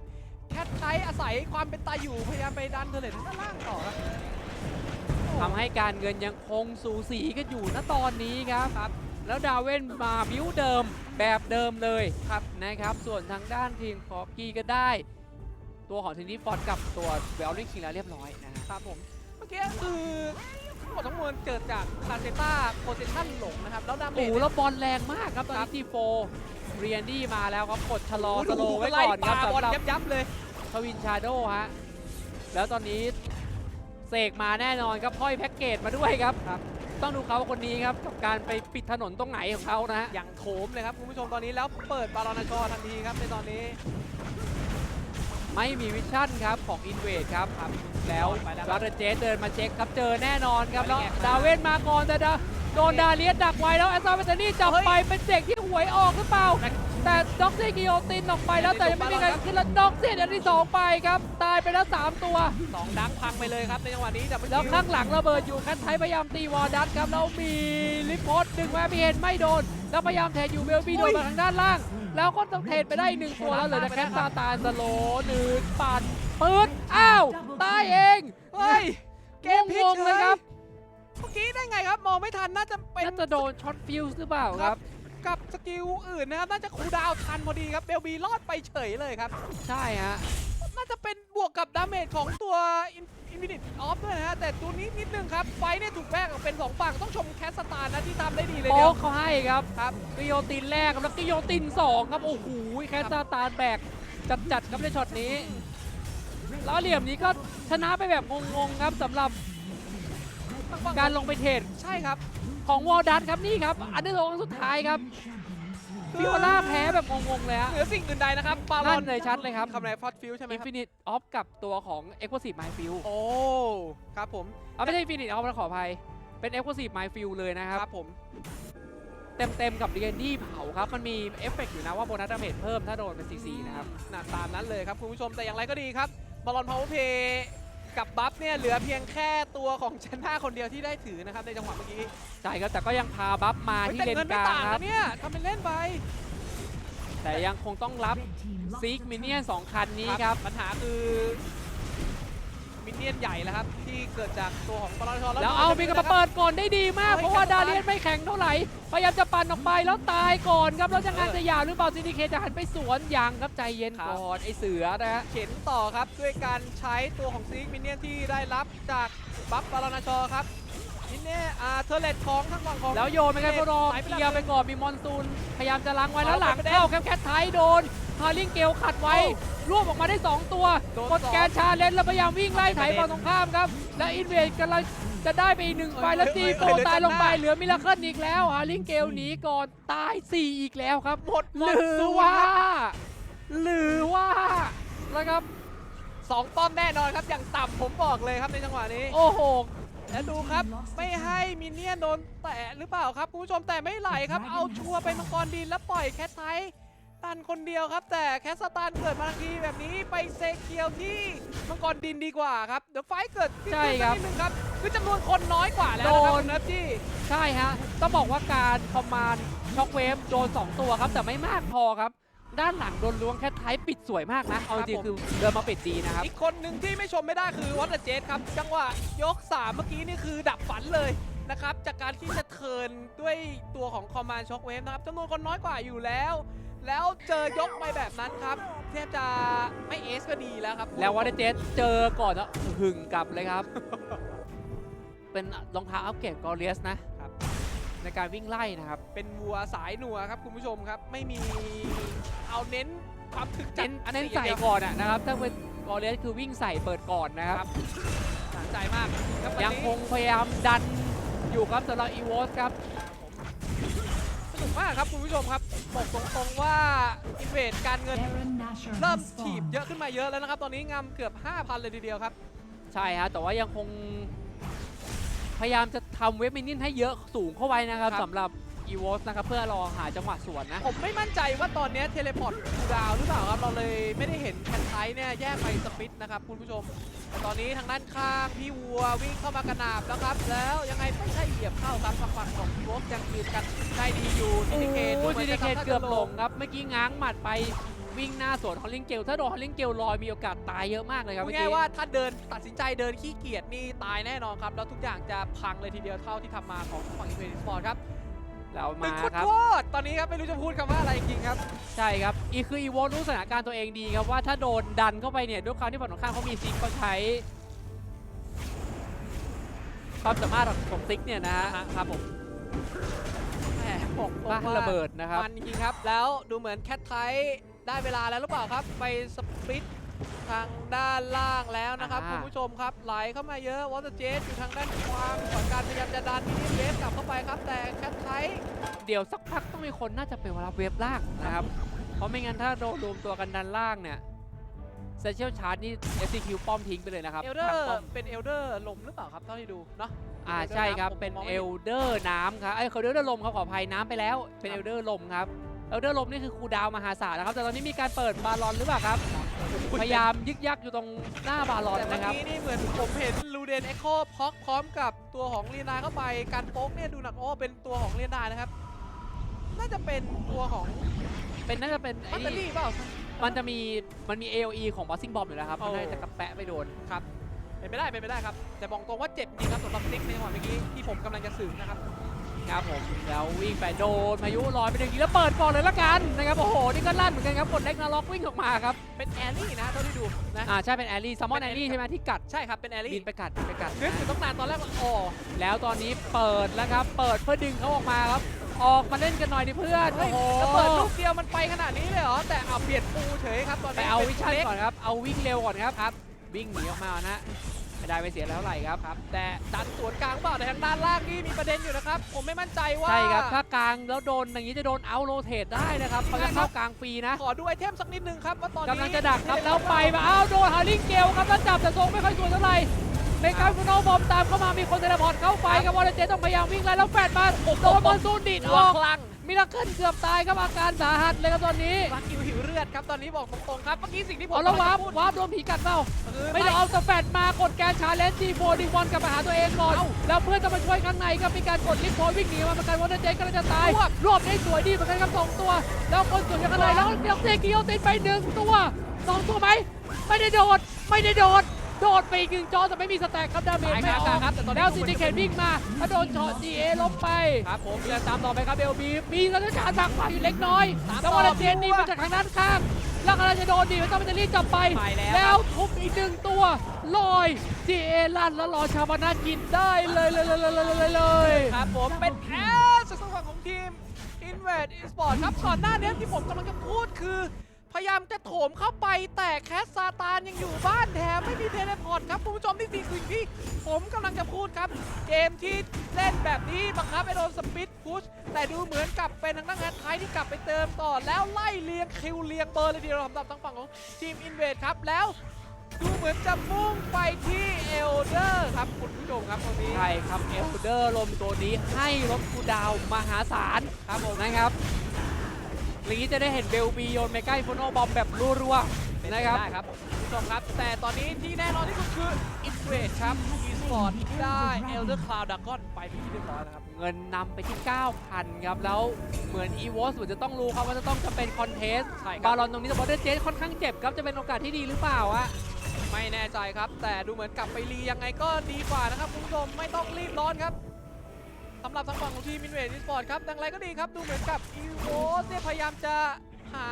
[SPEAKER 2] แคทไทอาศัยความเป็นตาอยู่พยายามไปดันเทเลตด้านล่างต่อครับ
[SPEAKER 1] ทำให้การเงินยังคงสูสีกันอยู่ณตอนนี้ครับครับ แล้วดาวเวนมาบิวเดิมแบบเดิมเลยครับนะครับ ส่วนทางด้านทีมคอกี้ก็ได้ ตัวของทีนี้ฟอร์ดกับตัวเวลลิงคิงแล้วเรียบร้อยนะฮะ
[SPEAKER 2] ครับผมเมื่อกี้คือทั้งหมดทั้งมวลเกิดจากคาเซต้าโพซิชันหลงนะครับ แล้วดาเม
[SPEAKER 1] โอ้
[SPEAKER 2] จ
[SPEAKER 1] โหแล้วบอลแรงมากครับตอน
[SPEAKER 2] ครั
[SPEAKER 1] นี้
[SPEAKER 2] บ
[SPEAKER 1] ทีโฟเรียนดี้มาแล้วครับกดชะลอ
[SPEAKER 2] โอ้
[SPEAKER 1] สโล
[SPEAKER 2] ดู
[SPEAKER 1] ว์ไว้
[SPEAKER 2] ไล่
[SPEAKER 1] ก่อนครับ
[SPEAKER 2] ปาบอล
[SPEAKER 1] สำหรับ
[SPEAKER 2] ยับยับเลย
[SPEAKER 1] ทวินชาโดฮะแล้วตอนนี้ เสกมาแน่นอนครับห้อยแพ็กเกจมาด้วยครับ
[SPEAKER 2] ครับ
[SPEAKER 1] ต้องดูเขาคนนี้ครับกับการไปปิดถนนตรงไหนของเขานะฮะ
[SPEAKER 2] อย่างโถมเลยครับคุณผู้ชมตอนนี้แล้วเปิดบาลอนาชอทันทีครับในตอนนี้
[SPEAKER 1] ไม่มีวิชั่นครับของอินเวดครับครับ แล้ว
[SPEAKER 2] ไปแล้ว
[SPEAKER 1] ลาเดเจสเดินมาเช็คครับเจอแน่นอนครับ
[SPEAKER 2] ไป
[SPEAKER 1] แล้ว
[SPEAKER 2] ไง
[SPEAKER 1] ดาเวนมาก่อนแต่ดาโดนดาเลียสดักไว้แล้วแอสซาเวตานี่จับ
[SPEAKER 2] เฮ้ย
[SPEAKER 1] ไปเป็นเด็กที่หวยออกหรือเปล่า แต่ด็อกเซียกิโอตินออกไปแล้วแต่ยังไม่มีใครขึ้นแล้วด็อกเซียอันที่สองไปครับ ตายไปแล้วสามตัว
[SPEAKER 2] สองดังพังไปเลยครับในจังหวะนี้แต่เมื่อ
[SPEAKER 1] แล้ว
[SPEAKER 2] กี้
[SPEAKER 1] ข้างหลังระเบิดอยู่คันไทยพยายามตีวอร์ดัตครับแล้วมีลิฟโพสดึงมาพี่เห็นไม่โดน แล้วพยายามเทรดอยู่เบลบี้โดนมาทางด้านล่าง แล้วก็ต้องเทรดไปได้อีกหนึ่งตัวแล้วเหลือแต่แคทซาตานสโลว์หนืดปั่นปืดอ้าวตายเอง
[SPEAKER 2] เฮ้ยเกมพลิก
[SPEAKER 1] งงๆเลยครับ
[SPEAKER 2] เมื่อกี้ได้ไงครับ มองไม่ทันน่าจะเป็น
[SPEAKER 1] น่าจะโดนช็อตฟิวส์หรือเปล่าครับ
[SPEAKER 2] กับสกิลอื่นนะครับน่าจะคูลดาวน์ทันพอดีครับเบลบีรอดไปเฉยเลยครับ
[SPEAKER 1] ใช่ฮะ
[SPEAKER 2] น่าจะเป็นบวกกับดาเมจของตัวอินฟินิตออฟด้วยนะฮะแต่ตัวนี้นิดนึงครับ ไฟเนี่ยถูกแบ่งออกเป็นสองฝั่ง ต้องชมแคสตาร์นะที่ทำได้ดีเลย
[SPEAKER 1] โป๊
[SPEAKER 2] เดียว
[SPEAKER 1] กเขาให้ครับ
[SPEAKER 2] ครับ
[SPEAKER 1] กิโยตินแรกครับแล้วกิโยตินสองครับ โอ้โหแคทซาตานแบกจัดๆครับในช็อตนี้ แล้วเหลี่ยมนี้ก็ชนะไปแบบงงๆครับสำหรับการลงไปเทรด
[SPEAKER 2] ใช่ครับ
[SPEAKER 1] ของวอลดัตครับนี่ครับ อันเดอร์โลสุดท้ายครับฟิโอล่าแพ้แบบงงๆเลยฮะ
[SPEAKER 2] เหนือสิ่งอื่นใดนะครับบาลอ
[SPEAKER 1] นั่
[SPEAKER 2] น
[SPEAKER 1] นเลยชัดเลยครับ
[SPEAKER 2] คำไหนฟอสฟิลใช่ไหม
[SPEAKER 1] อิน
[SPEAKER 2] ครับ
[SPEAKER 1] ฟินิตออฟกับตัวของ e x p l o s i v e My Field
[SPEAKER 2] โอ้ ครับผม
[SPEAKER 1] เอาไม่ใช่อินฟินิตออฟนะขออภัย เป็น e x p l o s i v e My Field เลยนะครับ
[SPEAKER 2] ครับผม
[SPEAKER 1] เต็มๆกับเรียนดี้เผาครับ มันมีเอฟเฟกต์อยู่นะว่าโบนัสดาเมจเพิ่มถ้าโดนเป็น CC นะครับ
[SPEAKER 2] น่าตามนั้นเลยครับคุณผู้ชมแต่อย่างไรก็ดีครับบอลลอนพาวเวอร์เพย์ กับบัฟเนี่ยเหลือเพียงแค่ตัวของเชนน่าคนเดียวที่ได้ถือนะครับในจังหวะเมื่อกี้
[SPEAKER 1] ใช่ครับแต่ก็ยังพาบัฟมา
[SPEAKER 2] เฮ้ย
[SPEAKER 1] ที่
[SPEAKER 2] แต่
[SPEAKER 1] เลน
[SPEAKER 2] เงิน
[SPEAKER 1] ก
[SPEAKER 2] ไม่
[SPEAKER 1] ลาง
[SPEAKER 2] ต่าง
[SPEAKER 1] ครั
[SPEAKER 2] นะ
[SPEAKER 1] บ
[SPEAKER 2] เนี่ยทำเป็นเล่นไป
[SPEAKER 1] แต่ยังคงต้องรับซีกมินเนี่ยนสองคันนี้ครับ
[SPEAKER 2] ปัญหาคือ มินเนี่ยนใหญ่แล้วครับ ที่เกิดจากตัวของบอลลอนชอ
[SPEAKER 1] แล้วเอามีกระมาเปิดก่อนได้ดีมาก
[SPEAKER 2] เฮ้ย
[SPEAKER 1] เพราะว่า
[SPEAKER 2] แค่
[SPEAKER 1] ดา
[SPEAKER 2] สตาร์ท
[SPEAKER 1] เลียนไม่แข็งเท่าไหร่ พยายามจะปั่นออกไปแล้วตายก่อนครับ แล้วจะงานจะยาวหรือเปล่าซินิเคจะหันไปสวนยังครับใจเย็นก่อนไอเสือนะฮะ
[SPEAKER 2] เข็นต่อครับด้วยการใช้ตัวของซีกมินเนี่ยนที่ได้รับจากบัฟบอลลอนชอครับมินเนี่ยอ่าเทอร์เลตของทางฝั่งของ
[SPEAKER 1] แล้วโยนไปกันโปร
[SPEAKER 2] สายไป
[SPEAKER 1] เคลียร์ไปก่อนมีมอนซูนพยายามจะล้างไว้
[SPEAKER 2] เอา
[SPEAKER 1] แล้วหลัง
[SPEAKER 2] ไปไป
[SPEAKER 1] เข้าแคปแคทไทยโดน ฮาริงเกลขัดไว้รวบออกมาได้ 2 ตัว
[SPEAKER 2] โดน
[SPEAKER 1] กด
[SPEAKER 2] สอง
[SPEAKER 1] แกนชาเลนจ์แล้วพยายามวิ่งไล่ไถ
[SPEAKER 2] ไปไป
[SPEAKER 1] ฝั่งตรงข้ามครับ และอินเวดกำลังจะได้ไปอีกหนึ่งไฟแล้ว
[SPEAKER 2] เอ้ย
[SPEAKER 1] จีโฟ
[SPEAKER 2] เอ้ยเอ้ย
[SPEAKER 1] ตายลงไป
[SPEAKER 2] เหลื
[SPEAKER 1] เหลื
[SPEAKER 2] อ
[SPEAKER 1] อมิราเคิลอีกแล้วฮาริงเกลหนีก่อนตาย 4 อีกแล้วครับ
[SPEAKER 2] หมด
[SPEAKER 1] หรือว่าหรือว่านะครับ
[SPEAKER 2] สองป้อมแน่นอนครับอย่างต่ำผมบอกเลยครับในจังหวะนี้
[SPEAKER 1] โอ้โห
[SPEAKER 2] และดูครับ ไม่ให้มินเนี่ยนโดนแตะหรือเปล่าครับคุณผู้ชมแต่ไม่ไหลครับ เอาชัวร์ไปมังกรดินแล้วปล่อยแคทไท ดันคนเดียวครับ แต่แคสสตานเกิดมาทันทีแบบนี้ไปเซเคียวที่มังกรดินดีกว่าครับเดี๋ยวไฟท์เกิดขึ้น
[SPEAKER 1] ใช่ครับ
[SPEAKER 2] นิดนึงครับคือจำนวนคนน้อยกว่าแล้วนะครับ
[SPEAKER 1] โดน
[SPEAKER 2] คุณเนฟจี้
[SPEAKER 1] ใช่ฮะ ต้องบอกว่าการคอมมานด์ช็อคเวฟโดน 2 ตัวครับ แต่ไม่มากพอครับ ด้านหลังโดนล้วงแค่ท้ายปิดสวยมากนะ เอาจริงๆคือเดินมาปิดดีนะครับ
[SPEAKER 2] อีกคนหนึ่งที่ไม่ชมไม่ได้คือวอตเจสครับ จังหวะยก 3 เมื่อกี้นี่คือดับฝันเลยนะครับ จากการที่จะเทิร์นด้วยตัวของคอมมานด์ช็อคเวฟนะครับจำนวนคนน้อยกว่าอยู่แล้ว แล้วเจอยกไปแบบนั้นครับแทบจะไม่เอสก็ดีแล้วครับ
[SPEAKER 1] แล้ววัตเจสเจอก่อนแล้วหึงกลับเลยครับ เป็นรองเท้าอัปเกรดกอริเอสนะ
[SPEAKER 2] ครับ
[SPEAKER 1] ในการวิ่งไล่นะครับ
[SPEAKER 2] เป็นวัวสายหนัวครับคุณผู้ชมครับ ไม่มีเอาเน้นความถึกจั
[SPEAKER 1] เน้
[SPEAKER 2] ด
[SPEAKER 1] นเน้น
[SPEAKER 2] ย่าง
[SPEAKER 1] ใส่
[SPEAKER 2] เดียว
[SPEAKER 1] ก่อนอะนะครับ ถ้าเป็นกอริเอสคือวิ่งใส่เปิดก่อนนะครับ
[SPEAKER 2] สนใจมากครับวัน
[SPEAKER 1] ยัง
[SPEAKER 2] นี้
[SPEAKER 1] คงพยายามดันอยู่ครับสำหรับอีวอสครับ
[SPEAKER 2] สนุก มากครับคุณผู้ชมครับบอกตรงๆว่าอินเวดการเงินเริ่มถีบเยอะขึ้นมาเยอะแล้วนะครับ ตอนนี้งำเกือบ 5,000 เลยทีเดียวครับ
[SPEAKER 1] ใช่ฮะแต่ว่ายังคงพยายามจะทำเว็บมินินให้เยอะสูงเข้าไว้นะครับ
[SPEAKER 2] ครับ
[SPEAKER 1] สำหรับ อีวอสนะครับเพื่อรอหาจังหวะสวนนะ
[SPEAKER 2] ผมไม่มั่นใจว่าตอนนี้เทเลพอร์ตคูลดาวน์หรือเปล่าครับ เราเลยไม่ได้เห็นแคนไทเนี่ยแยกไปสปิดนะครับคุณผู้ชมแต่ตอนนี้ทางด้านข้างพี่วัววิ่งเข้ามากระนาบแล้วครับ แล้วยังไงไม่ใช่เหยียบเข้าครับทางฝั่งของพีวอกยังยืนกันได้ดีอยู่ซินิเคต
[SPEAKER 1] โอ้ยซินิเคตเกือบหลงครับเมื่อกี้ง้างหมัดไปวิ่งหน้าสวนฮอลลิงเกล ถ้าโดนฮอลลิงเกลลอยมีโอกาสตายเยอะมากเลยครับ
[SPEAKER 2] พูด
[SPEAKER 1] เมื่อ
[SPEAKER 2] ง่าย
[SPEAKER 1] กี้
[SPEAKER 2] ๆว่าถ้าเดินตัดสินใจเดินขี้เกียจนี่ตายแน่นอนครับ แล้วทุกอย่างจะพังเลยทีเดียวเท่าที่ทำมาของฝั่งอินเวสปอร์ตครับ
[SPEAKER 1] เรา
[SPEAKER 2] หนึ่
[SPEAKER 1] มาง
[SPEAKER 2] โคตร
[SPEAKER 1] ครับ
[SPEAKER 2] โคตรตอนนี้ครับไม่รู้จะพูดคำว่าอะไรจริงๆครับ
[SPEAKER 1] ใช่ครับ อีคืออีวอสรู้สถานการณ์ตัวเองดีครับว่าถ้าโดนดันเข้าไปเนี่ยด้วยความที่ฝั่งตรงข้ามเขามีซิกเขาใช้ความสามารถของซิกเนี่ยนะฮะ
[SPEAKER 2] อ่าฮะ ครับผมแหมบอกตรง
[SPEAKER 1] บ้าน
[SPEAKER 2] ว่า
[SPEAKER 1] ระเบิดนะครับ
[SPEAKER 2] มันจริงๆครับ แล้วดูเหมือนแคทไทได้เวลาแล้วหรือเปล่าครับ ไปสปิด ทางด้านล่างแล้วนะครับ
[SPEAKER 1] อ่า
[SPEAKER 2] คุณผู้ชมครับไหลเข้ามาเยอะวอเตอร์เจสอยู่ทางด้านขวางก่อนการพยายามจะดันมินิเวฟกลับเข้าไปครับ แต่แคทไท
[SPEAKER 1] เดี๋ยวสักพักต้องมีคนน่าจะเป็นเวลาเวฟล่างนะครับ เพราะไม่งั้นถ้าโดนรวมตัวกันดันล่างเนี่ยเซเชียลชาร์จนี่ SCQ ป้อมทิ้งไปเลยนะครับ
[SPEAKER 2] เอลเดอ
[SPEAKER 1] ทาง
[SPEAKER 2] ร์
[SPEAKER 1] ป้อม
[SPEAKER 2] เป็นเอลเดอร์ลมหรือเปล่าครับเท่าที่ดูเนาะ
[SPEAKER 1] อ่า
[SPEAKER 2] Elder
[SPEAKER 1] ใช่ครับ
[SPEAKER 2] น้ำผม
[SPEAKER 1] เป็น
[SPEAKER 2] มองไม่
[SPEAKER 1] เอ
[SPEAKER 2] เห็น
[SPEAKER 1] ลเดอร์น้ำครับไอ้ยเขาเอลเดอร์ลมครับขออภัยน้ำไปแล้วเป็น
[SPEAKER 2] ครั
[SPEAKER 1] เอบลเดอร์ลมครับเอลเดอร์ลมนี่คือคูลดาวน์มหาศาลนะครับแต่ตอนนี้มีการเปิดบาลอนหรือเปล่าครับ พยายามยึกยักอยู่ตรงหน้าบาลอน
[SPEAKER 2] แต่เมื่อ
[SPEAKER 1] นะครับ
[SPEAKER 2] กี้นี่เหมือนผมเห็นลูเดนเอ็กโคพอกพร้อมกับตัวของเรียนนายเข้าไป การโป๊กเนี่ยดูหนักโอ้เป็นตัวของเรียนนายนะครับ น่าจะเป็นตัวของ
[SPEAKER 1] เป็นน่าจะเป็น
[SPEAKER 2] มั
[SPEAKER 1] ไอ้
[SPEAKER 2] ตเตอ
[SPEAKER 1] นี่
[SPEAKER 2] รี่เปล่า
[SPEAKER 1] มันจะมีมันมี AOE ของบอสซิ่งบอมอยู่แล้วครับ
[SPEAKER 2] โอ้
[SPEAKER 1] มันน่าจะกระแปะไปโดน
[SPEAKER 2] ครับเป็นไม่ได้เป็นไม่ได้ครับ แต่บอกตรงว่าเจ็บจริงครับสำหรับซิกในจังหวะเมื่อกี้ที่ผมกำลังจะสื่อนะครับ
[SPEAKER 1] ครับผมแล้ววิ่งไปโดนพายุลอยไปหนึ่งทีแล้วเปิดก่อนเลยละกันนะครับโอ้โหนี่ก็ลั่นเหมือนกันครับกดเล็กนาล็อกวิ่งออกมาครับ
[SPEAKER 2] เป็นแอลลี่นะเท่าที่ดูนะ
[SPEAKER 1] อ่าใช่เป็นแอลลี่ซัมมอน
[SPEAKER 2] เป็
[SPEAKER 1] แอนล
[SPEAKER 2] Ellie
[SPEAKER 1] ลี่ใช่ไหมที่กัด
[SPEAKER 2] ใช่ครับเป็นแอลลี่
[SPEAKER 1] บินไปกัดบินไปกัด
[SPEAKER 2] นึก
[SPEAKER 1] นะ
[SPEAKER 2] อยู่ตั้งนานตอนแรกว่าอ๋อ
[SPEAKER 1] แล้วตอนนี้เปิดแล้วครับเปิดเพื่อดึงเขาออกมาครับออกมาเล่นกันหน่อยดิเพื่อน
[SPEAKER 2] เฮ้
[SPEAKER 1] โอ้
[SPEAKER 2] ย
[SPEAKER 1] โห
[SPEAKER 2] แล้วเปิดลูกเดียวมันไปขนาดนี้เลยเหรอแต่เอาเปลี่ยนปูเฉยครับตอน
[SPEAKER 1] ไป
[SPEAKER 2] นี้
[SPEAKER 1] เอา
[SPEAKER 2] ป็
[SPEAKER 1] วิชั่น
[SPEAKER 2] เล็
[SPEAKER 1] ก่อนครับเอาวิ่งเร็วก่อนครับครับวิ่งหนีออกมานะ ไม่ได้ไปเสียแล้วเท่าไหร่ครับ
[SPEAKER 2] ครับ แต่ดันสวนกลางเปล่าแต่ทางด้านล่างนี่มีประเด็นอยู่นะครับ ผมไม่มั่นใจว่า
[SPEAKER 1] ใช่ครับ ถ้ากลางแล้วโดนอย่างนี้จะโดนเอาโรเทตได้นะครับเขาจะเข้ากลางฟรีนะ
[SPEAKER 2] ขอดูไอเทมสักนิดนึงครับว่าตอนนี้
[SPEAKER 1] กำลังจะดักครับแล้วไปมาอ้าวโดนฮาริงเกลครับแล้วจับแต่ทรงไม่ค่อยสวยเท่าไหร่ในการคุณโนบอมตามเข้ามามีคนเทเลพอร์ตเข้าไปครับวอลเลนเจต้องพยายามวิ่งไล่แล้วแฟดมาโดนบอลซูนดิดอ
[SPEAKER 2] ตัว
[SPEAKER 1] อก
[SPEAKER 2] คลัง
[SPEAKER 1] มิราเคิลเกือบตายครับอาการสาหัสเลยครับตอนนี้
[SPEAKER 2] รักคิวหิวเลือดครับตอนนี้บอกตรงๆครับเมื่อกี้สิ่งที่ผม
[SPEAKER 1] เอาแล้ววาร์ป
[SPEAKER 2] พูด
[SPEAKER 1] วาร์ปโดนผีกัดเปล่า
[SPEAKER 2] คือ
[SPEAKER 1] ไม่ยอมแต่แฟดมากดแกนชาเลนจ์ทีโฟดีบอลกลับมาหาตัวเองก่อน
[SPEAKER 2] เอ้า
[SPEAKER 1] แล้วเพื่อนจะมาช่วยข้างในครับมีการกดลิฟต์พอยวิ่งหนีมาเหมือนกันวอลเลนเจกำลังจะตาย
[SPEAKER 2] รวบ
[SPEAKER 1] รวบได้สวยดีเหมือนกันครับสองตัว แล้วคนสวยยังไงแล้วเดี๋ยวเตะกิโยตินไปหนึ่งตัวสองตัวไหมไม่ได้โดดไม่ได้โดด โดดไปอีกหนึ่งจอแต่ไม่มีสแต็กครับดาเมจ
[SPEAKER 2] ตาย
[SPEAKER 1] ไม่
[SPEAKER 2] ค
[SPEAKER 1] อ
[SPEAKER 2] รั
[SPEAKER 1] อบก
[SPEAKER 2] ครับแต่ตอนนี้
[SPEAKER 1] แล้วซิติเคนวิ่งมาแล้วโดนช็อตดีเอล้มไป
[SPEAKER 2] ครับผม
[SPEAKER 1] เดินตามต่อไปครับเบลบีมีสถานการณ์บางฝ่ายอยู่เล็กน้อย
[SPEAKER 2] ตาม
[SPEAKER 1] แล้ว
[SPEAKER 2] ต่อ
[SPEAKER 1] วอลเลนเจนนี่มาจากทางด้านข้างแล้วกำลังจะโดนดีไม่ต้องเป็นรีบจับไป
[SPEAKER 2] ไปแล้ว
[SPEAKER 1] แล้วทุบอีกหนึ่งตัวลอยดีเอลั่นแล้วรอชาวบ้านกินได้เลยเลยเลยเลยเลยเลย
[SPEAKER 2] ครับผมเป็นแอสสักฝั่งของทีม Invade Esport ครับก่อนหน้านี้ที่ผมกำลังจะพูดคือ พยายามจะโถมเข้าไปแต่แคสซาตานยังอยู่บ้านแถมไม่มีเทเลพอร์ตครับคุณผู้ชมนี่สิ่สิ่งที่ผมกำลังจะพูดครับ เกมที่เล่นแบบนี้บังคับให้โดนสปิดพุชแต่ดูเหมือนกับเป็นทางด้านงานท้ายที่กลับไปเติมต่อแล้วไล่เลียงคิวเลียงเบอร์เลยทีเดียวสำหรับทางฝั่งของทีม Invade ครับแล้วดูเหมือนจะมุ่งไปที่เอลเดอร์ครับคุณผู้ชมครับตรงนี้
[SPEAKER 1] ใช่ครับเอลเดอร์ลมตัวนี้ให้รถคูดาวมหาศาลครับผมนะครับ อย่างนี้จะได้เห็นเบลบีโยนเมกาอินฟโนบอมแบบรัว
[SPEAKER 2] เป็น
[SPEAKER 1] ๆ
[SPEAKER 2] ไป
[SPEAKER 1] นะครับ
[SPEAKER 2] ได้ครับคุณผู้ชมครับ แต่ตอนนี้ที่แน่นอนที่สุดคือ i n v a d e ครับ e-sport ได้ Elder Cloud Dragon ไปเป็นที่เรียบร้อยแล้วครับ
[SPEAKER 1] เงินนำไปที่ 9,000 ครับ แล้วเหมือน e v o s เหมือนจะต้องรู้ครับว่าจะต้องจะเป็นคอนเทส
[SPEAKER 2] ใช่ครับ
[SPEAKER 1] บาลอนตรงนี้แต่บอลเดอร์เจค่อนข้างเจ็บครับจะเป็นโอกาสที่ดีหรือเปล่าอะ
[SPEAKER 2] ไม่แน่ใจครับ แต่ดูเหมือนกลับไปรียังไงก็ดีกว่านะครับคุณผู้ชมไม่ต้องรีบร้อนครับ สำหรับทางฝั่งของทีม i n v a d e e-sport ครับดังไรก็ดีครับดูเหมือนกับ e v o s เนี่ยพยายามจะหา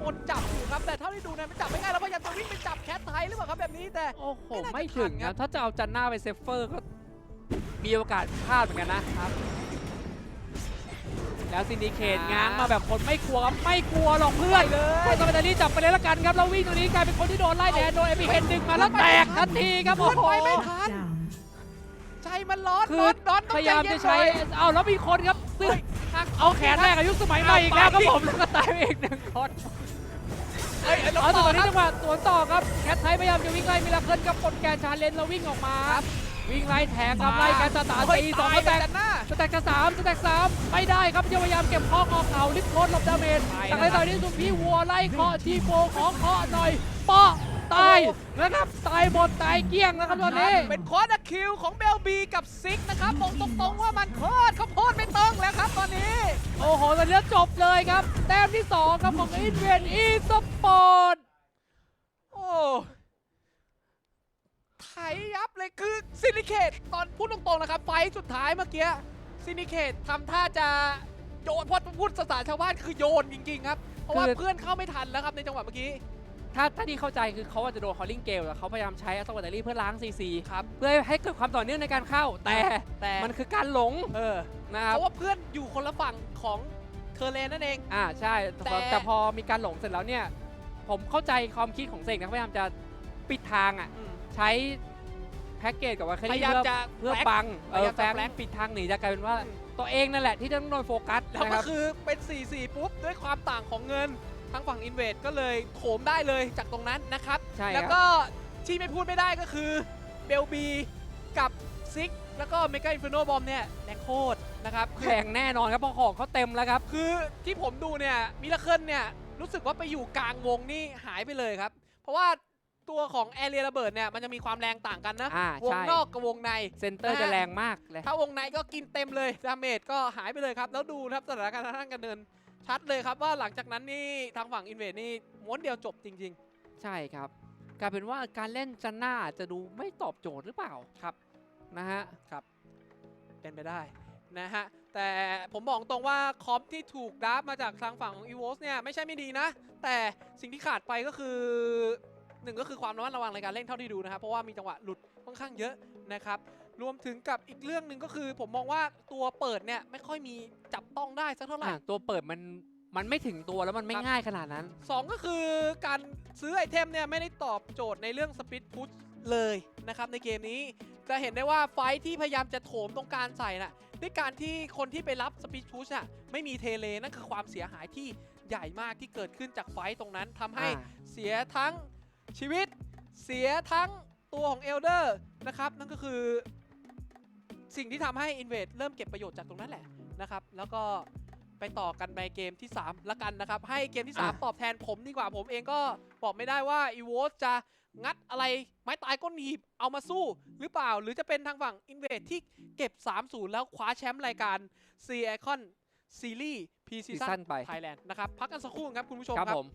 [SPEAKER 2] คนจับอยู่ครับ แต่เท่าที่ดูเนี่ยมันจับไม่ง่ายแล้วพยายามจะวิ่งไปจับแคทไทยหรือเปล่าครับแบบนี้แต่
[SPEAKER 1] โอ้โห
[SPEAKER 2] ไม่น่าจะ
[SPEAKER 1] ไม่ถึง
[SPEAKER 2] ทันครั
[SPEAKER 1] นะ
[SPEAKER 2] บ
[SPEAKER 1] ถ้าจะเอาจันหน้าไปเซฟเฟอร์ก็มีโอกาสพลาดเหมือนกันนะครับ แล้วซินดิเคตง้างมาแบบคนไม่กลัวครับไม่กลัวหรอกเพื่อน
[SPEAKER 2] เลย
[SPEAKER 1] ให้ตอมเบตารี่จับไปเลยละกันครับแล้ววิ่งตรงนี้กลายเป็นคนที่โดนไล่แดนโดนเอพีเฮนดึงมาแล้วแตกทันทีครับ
[SPEAKER 2] เพื่
[SPEAKER 1] โอ้
[SPEAKER 2] อน
[SPEAKER 1] โห
[SPEAKER 2] ไปไม่ทัน ใจมันร้อน
[SPEAKER 1] คือ
[SPEAKER 2] ร้อนร้อนต้
[SPEAKER 1] พ
[SPEAKER 2] อง
[SPEAKER 1] ยายาม
[SPEAKER 2] ใจเน
[SPEAKER 1] จะใช้
[SPEAKER 2] หน่อย
[SPEAKER 1] เอาแล้วมีคนครับซึ่ง
[SPEAKER 2] เฮ้ยหัก
[SPEAKER 1] เอาแขนแรกอายุสมัยใหม่อีกแล้วครับผมแล้วก็ตายไปอีกหนึ่งคน
[SPEAKER 2] เอ้ยเอ้ยแล้ว
[SPEAKER 1] เอาแต่
[SPEAKER 2] ต่
[SPEAKER 1] ต
[SPEAKER 2] อ
[SPEAKER 1] อนนี้
[SPEAKER 2] ครับ
[SPEAKER 1] จังหวะสวนต่อครับแคทไทยพยายามจะวิ่งไล่มิลาเคิลกับกดแกนชาเลนจ์แล้ววิ่งออกมา ครับ วิ่งไล่แทงครับไล่กันสตาร์
[SPEAKER 2] เฮ้ย
[SPEAKER 1] ตีสอง
[SPEAKER 2] ตาย
[SPEAKER 1] สแต็ก
[SPEAKER 2] จันหน้า
[SPEAKER 1] สแต็กกับสามสแต็กสามไม่ได้ครับพยายามเก็บข้อคอเข่าลิฟต์โคตรหลบดาเมจ
[SPEAKER 2] ไป
[SPEAKER 1] จาก
[SPEAKER 2] นะครับ
[SPEAKER 1] ในตอนนี้สุพี่วัวไล่เคาะทีโฟของเคาะหน่อยเปาะ ตายนะครับตายหมดตายเกลี้ยงนะครับตอนนี้
[SPEAKER 2] เป็นคอร์ดคิวของเบลบีกับซิกนะครับมองตรงๆว่ามันโคตรเขาโพดไม่ต้องแล้วครับตอนนี้
[SPEAKER 1] โอ้โหตอนนี้จบเลยครับ แต้มที่2ครับของอินเวนอีสปอร์ต
[SPEAKER 2] โอ้ไถยับเลยคือซินิเคตตอนพูดตรงๆนะครับ ไฟท์สุดท้ายเมื่อกี้ซินิเคตทำท่าจะโยนเพราะพูดภาษาชาวบ้านคือโยนจริงๆครับ เพราะว่าเพื่อนเข้าไม่ทันแล้วครับในจังหวะเมื่อกี้
[SPEAKER 1] ถ้าถ้าที่เข้าใจคือเขาอาจจะโดนคอลลิงเกลแต่เขาพยายามใช้อัสวัตเตอรี่เพื่อล้างซีซีครับเพื่อให้เกิดความต่อเนื่องในการเข้า แต่
[SPEAKER 2] แต่
[SPEAKER 1] มันคือการหลง
[SPEAKER 2] เออ
[SPEAKER 1] นะครับ
[SPEAKER 2] เพราะว่าเพื่อนอยู่คนละฝั่งของเคอร์เลนนั่นเอง
[SPEAKER 1] อ่าใช่แต่พอ
[SPEAKER 2] แต่
[SPEAKER 1] แต่พอมีการหลงเสร็จแล้วเนี่ย ผมเข้าใจความคิดของเสกนะพยายามจะปิดทางอะ
[SPEAKER 2] อืม
[SPEAKER 1] ใช้แพ็กเกจกับว่า
[SPEAKER 2] พยายามจะ
[SPEAKER 1] เพื่อ
[SPEAKER 2] แฟลก
[SPEAKER 1] บังเอ
[SPEAKER 2] พยา
[SPEAKER 1] อยา
[SPEAKER 2] ม
[SPEAKER 1] แฟ
[SPEAKER 2] จะ
[SPEAKER 1] ง
[SPEAKER 2] แฟลก
[SPEAKER 1] ปิดทางหนีจะกลายเป็นว่า
[SPEAKER 2] อืม
[SPEAKER 1] ตัวเองนั่นแหละที่จะต้องโดนโฟกัส
[SPEAKER 2] แล้ว
[SPEAKER 1] นะค
[SPEAKER 2] ก็
[SPEAKER 1] รับ
[SPEAKER 2] คือเป็น 4-4 ปุ๊บ ด้วยความต่างของเงิน ทางฝั่งอินเวดก็เลยโถมได้เลยจากตรงนั้นนะครับ
[SPEAKER 1] ใช่ครับ
[SPEAKER 2] แล้วก็ที่ไม่พูดไม่ได้ก็คือเบลบีกับซิกแล้วก็เมกาอินฟิโนบอมเนี่ยแรงโคตรนะครับ
[SPEAKER 1] แข่งแน่นอนครับเพราะของเขาเต็มแล้วครับ
[SPEAKER 2] คือที่ผมดูเนี่ยมิราเคิลเนี่ยรู้สึกว่าไปอยู่กลางวงนี่หายไปเลยครับ เพราะว่าตัวของแอเรียระเบิดเนี่ยมันจะมีความแรงต่างกันนะ
[SPEAKER 1] อ่าว
[SPEAKER 2] ง
[SPEAKER 1] ใช่
[SPEAKER 2] นอกกับวงใน
[SPEAKER 1] เซนเตอร์จะแรงมากเลย
[SPEAKER 2] ถ้าวงในก็กินเต็มเลยดาเมจก็หายไปเลยครับ แล้วดูนะครับสถานการณ์ทางด้านการเดิน ชัดเลยครับว่าหลังจากนั้นนี่ทางฝั่งอินเวดนี่ม้วนเดียวจบจริง
[SPEAKER 1] ใช่ครับกลายเป็นว่าการเล่นจันหน้าจะดูไม่ตอบโจทย์หรือเปล่า
[SPEAKER 2] ครับ
[SPEAKER 1] นะฮะ
[SPEAKER 2] ๆเป็นไปได้นะฮะแต่ผมบอกตรงว่าคอมที่ถูกดับมาจากทางฝั่งของอีโวสเนี่ยไม่ใช่ไม่ดีนะ แต่สิ่งที่ขาดไปก็คือหนึ่งก็คือความระมัดระวังในการเล่นเท่าที่ดูนะครับเพราะว่ามีจังหวะหลุดค่อนข้างเยอะนะครับ รวมถึงกับอีกเรื่องหนึ่งก็คือ ผมมองว่าตัวเปิดเนี่ยไม่ค่อยมีจับต้องได้สักเท่าไหร่
[SPEAKER 1] อะตัวเปิดมันมันไม่ถึงตัวแล้วมันไม่
[SPEAKER 2] ครับ
[SPEAKER 1] ง่ายขนาดนั้น
[SPEAKER 2] สองก็คือการซื้อไอเทมเนี่ยไม่ได้ตอบโจทย์ในเรื่องสปิดพุชเลยนะครับในเกมนี้ จะเห็นได้ว่าไฟท์ที่พยายามจะโถมตรงกลารใส่น่ะด้วยการที่คนที่ไปรับสปิดพุชน่ะไม่มีเทเลนั่นคือความเสียหายที่ใหญ่มากที่เกิดขึ้นจากไฟท์ตรงนั้นทำให้
[SPEAKER 1] อ่า
[SPEAKER 2] เสียทั้งชีวิต เสียทั้งตัวของเอลเดอร์นะครับนั่นก็คือ สิ่งที่ทำให้อินเวดเริ่มเก็บประโยชน์จากตรงนั้นแหละนะครับ แล้วก็ไปต่อกันในเกมที่ 3 ละกันนะครับ ให้เกมที่
[SPEAKER 1] อะ
[SPEAKER 2] 3ตอบแทนผมดีกว่าผมเองก็บอกไม่ได้ว่าอีโวสจะงัดอะไรไม้ตายก้นหีบเอามาสู้หรือเปล่า หรือจะเป็นทางฝั่งอินเวดที่เก็บ 3-0 แล้วคว้าแชมป์รายการ c ีไอคอนซีรีส์พีซี
[SPEAKER 1] ซีซั่
[SPEAKER 2] ซั่น
[SPEAKER 1] นไป
[SPEAKER 2] ไทยแลนด์นะครับ พักกันสักครู่ครับคุณผู้ชม
[SPEAKER 1] ครับ
[SPEAKER 2] ครับ
[SPEAKER 1] ผม